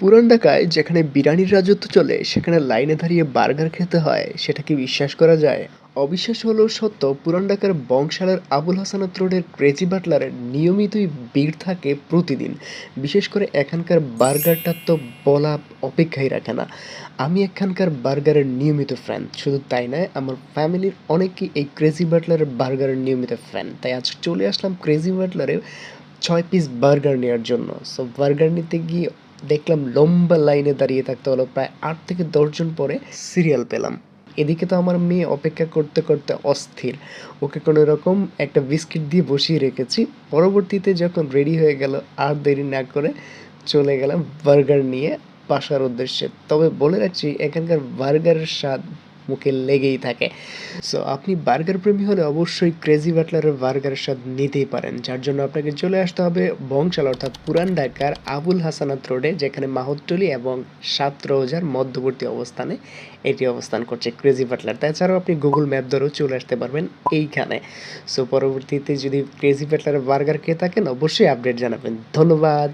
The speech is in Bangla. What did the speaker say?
পুরান ঢাকায় যেখানে বিরিয়ানির রাজত্ব চলে, সেখানে লাইনে দাঁড়িয়ে বার্গার খেতে হয়, সেটা কি বিশ্বাস করা যায়? অবিশ্বাস হলেও সত্য, পুরান ঢাকার বংশালের আবুল হাসানাত রোডের ক্রেজি বাটলারের নিয়মিতই ভিড় থাকে প্রতিদিন। বিশেষ করে এখানকার বার্গারটা তো বলা অপেক্ষাই রাখে না। আমি এখানকার বার্গারের নিয়মিত ফ্যান, শুধু তাই নয়, আমার ফ্যামিলির অনেকেই এই ক্রেজি বাটলারের বার্গারের নিয়মিত ফ্যান। তাই আজ চলে আসলাম ক্রেজি বাটলারে ছয় পিস বার্গার নেওয়ার জন্য। সো বার্গার নিতে গিয়ে দেখলাম লম্বা লাইনে দাঁড়িয়ে থাকতে হলো, প্রায় আট থেকে দশজন পরে সিরিয়াল পেলাম। এদিকে তো আমার মেয়ে অপেক্ষা করতে করতে অস্থির। ওকে কোনো রকম একটা বিস্কিট দিয়ে বসিয়ে রেখেছি। পরবর্তীতে যখন রেডি হয়ে গেল, আর দেরি না করে চলে গেলাম বার্গার নিয়ে বাসার উদ্দেশ্যে। তবে বলে রাখছি, এখানকার বার্গারের স্বাদ মুখে লেগেই থাকে। সো আপনি বার্গার প্রেমী হলে অবশ্যই ক্রেজি বাটলারের বার্গারের স্বাদ নিতেই পারেন, যার জন্য আপনাকে চলে আসতে হবে বংশাল অর্থাৎ পুরান ঢাকার আবুল হাসানাত রোডে যেখানে মাহুতটলি এবং সাত রোজার মধ্যবর্তী অবস্থানে এটি অবস্থান করছে ক্রেজি বাটলার তাছাড়াও আপনি গুগল ম্যাপ ধরেও চলে আসতে পারবেন এইখানে। সো পরবর্তীতে যদি ক্রেজি বাটলারের বার্গার খেয়ে থাকেন, অবশ্যই আপডেট জানাবেন। ধন্যবাদ।